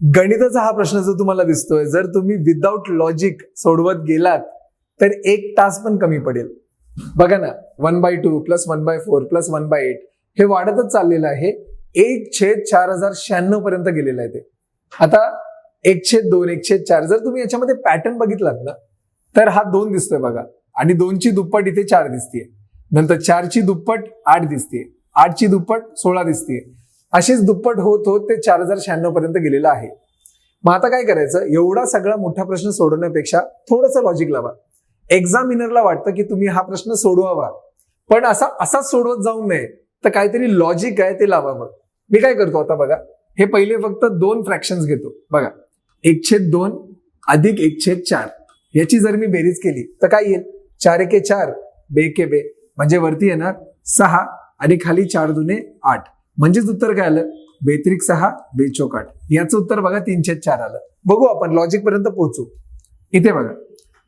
गणिताचा हा प्रश्न जो तुम्हाला दिसतोय जर तुम्ही विदाऊट लॉजिक सोडवत गेलात तर एक तास पण कमी पडेल. बघा ना one by two plus one by four plus one by eight हे वाढतच चाललेलं आहे. एक छेद चार हजार शहाण्णव पर्यंत गेलेलं आहे ते. आता एक छेद दोन एक छेद चार जर तुम्ही याच्यामध्ये पॅटर्न बघितलात ना तर हा दोन दिसतोय बघा. आणि दोनची दुप्पट इथे चार दिसतीये. नंतर चारची दुप्पट आठ दिसतीये. आठची दुप्पट सोळा दिसतीये. अशीच दुप्पट होत होत ते चार हजार शहाण्णव पर्यंत गेलेलं आहे. मग आता काय करायचं? एवढा सगळा मोठा प्रश्न सोडवण्यापेक्षा थोडंसं लॉजिक लावा. एक्झामिनरला वाटतं की तुम्ही हा प्रश्न सोडवावा. पण असा असाच सोडवत जाऊ नये तर काहीतरी लॉजिक आहे ते लावावं. मी काय करतो आता बघा. हे पहिले फक्त दोन फ्रॅक्शन्स घेतो. बघा. एक छेद दोन अधिक एक छेद चार. याची जर मी बेरीज केली तर काय येईल? चार एके चार बे के बे. म्हणजे वरती येणार सहा आणि खाली चार दुने आठ. म्हणजेच उत्तर काय आलं? बेत्रिक सहा बेचोकाट आठ. याचं उत्तर बघा तीनशे चार आलं. बघू आपण लॉजिक पर्यंत पोहोचू. इथे बघा.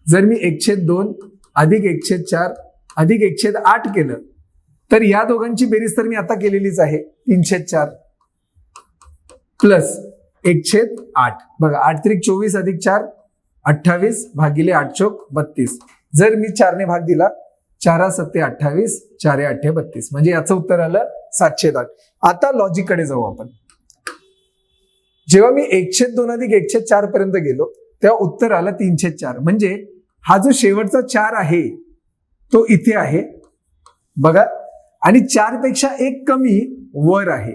जर मी एकशे दोन अधिक एकशे चार अधिक एकशे आठ केलं तर या दोघांची बेरीज तर मी आता केलेलीच आहे. तीनशे चार प्लस एकशे आठ. बघा आठ त्रिक चोवीस अधिक चार अठ्ठावीस भागिले आठ चोक बत्तीस. जर मी चारने भाग दिला चारा सत्ते अठ्ठावीस चारे अठ्ठे बत्तीस. म्हणजे याचं उत्तर आलं सातशे दहा. आता लॉजिककडे जाऊ आपण. जेव्हा मी एकशे दोन अधिक एकशे चार पर्यंत गेलो तेव्हा उत्तर आलं तीनशे चार. म्हणजे हा जो शेवटचा चार आहे तो इथे आहे. बघा. आणि चारपेक्षा एक कमी वर आहे.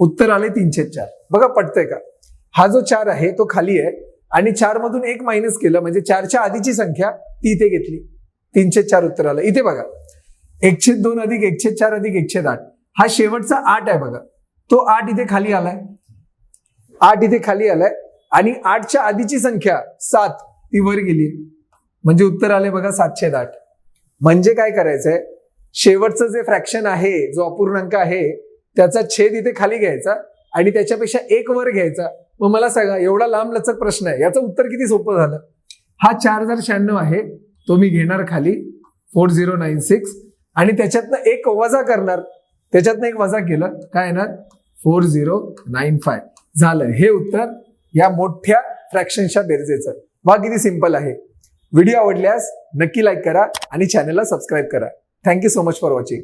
उत्तर आले तीनशे चार. बघा पटतंय का? हा जो चार आहे तो खाली आहे. आणि चार मधून एक मायनस केलं म्हणजे चारच्या आधीची संख्या ती इथे घेतली. तीनशे चार उत्तर आलं. इथे बघा एकशे दोन अधिक एकशे चार अधिक एकशे आठ. हा शेवटचा आठ आहे बघा. तो आठ इथे खाली आलाय. आठ इथे खाली आलाय. आणि आठच्या आधीची संख्या सात ती वर गेली म्हणजे उत्तर आले बघा सातशे आठ. म्हणजे काय करायचंय? शेवटचं जे फ्रॅक्शन आहे जो अपूर्णांक आहे त्याचा छेद इथे खाली घ्यायचा आणि त्याच्यापेक्षा एक वर घ्यायचा. मग मला सांगा एवढा लांब लचक प्रश्न आहे. याचं उत्तर किती सोपं झालं? हा चार हजार शहाण्णव आहे. तो मी घेणार खाली. Four zero nine six. आणि त्याच्यातनं एक वजा करणार. त्याच्यातनं एक वजा केलं. काय येणार? फोर झिरो नाईन फाय झालं. हे उत्तर या मोठ्या फ्रॅक्शनच्या बेरजेचं. वा किती सिंपल आहे. व्हिडिओ आवडल्यास नक्की लाईक करा आणि चॅनलला सबस्क्राईब करा. Thank you so much for watching